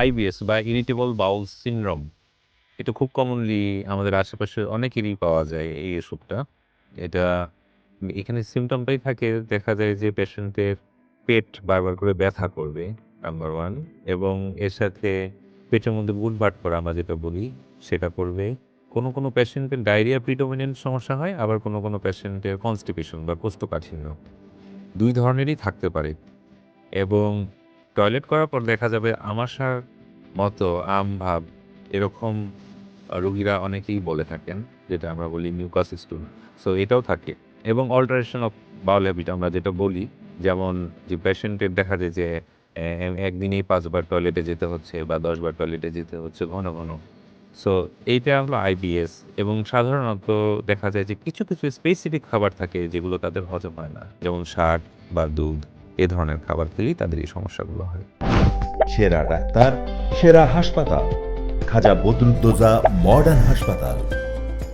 IBS বা irritable bowel syndrome, এটা খুব কমনলি আমাদের আশেপাশে অনেকেরই পাওয়া যায় এই অসুখটা এটা এখানে সিমটমটাই থাকে, দেখা যায় যে পেশেন্টের পেট বারবার করে ব্যথা করবে নাম্বার ওয়ান এবং এর সাথে পেটের মধ্যে বুটবাট করা আমরা যেটা বলি, সেটা করবে। কোনো কোনো পেশেন্টের ডায়রিয়া প্রিডোমিনেন্ট সমস্যা হয়, আবার কোনো কোনো পেশেন্টের কনস্টিপেশন বা কোষ্ঠকাঠিন্য। দুই ধরনেরই থাকতে পারে। এবং টয়লেট করার পর দেখা যাবে আমাশার মতো আম, ভাব এরকম রুগীরা অনেকেই বলে থাকেন, যেটা আমরা বলি মিউকাস স্টুল সো এটাও থাকে। এবং অল্টারেশন অফ বাউল হ্যাবিট আমরা যেটা বলি, যেমন যে পেশেন্টের দেখা যায় যে একদিনেই পাঁচবার টয়লেটে যেতে হচ্ছে বা দশবার টয়লেটে যেতে হচ্ছে ঘন ঘন। সো এইটা হলো আইবিএস এবং সাধারণত দেখা যায় যে কিছু কিছু স্পেসিফিক খাবার থাকে যেগুলো তাদের হজম হয় না। যেমন শাক বা দুধ। এ ধরনের খাবার খেলেই তাদের এই সমস্যাগুলো হয়। সেরা ডাক্তার, সেরা হাসপাতাল। খাজা বদরুদ্দোজা মডার্ন হাসপাতাল।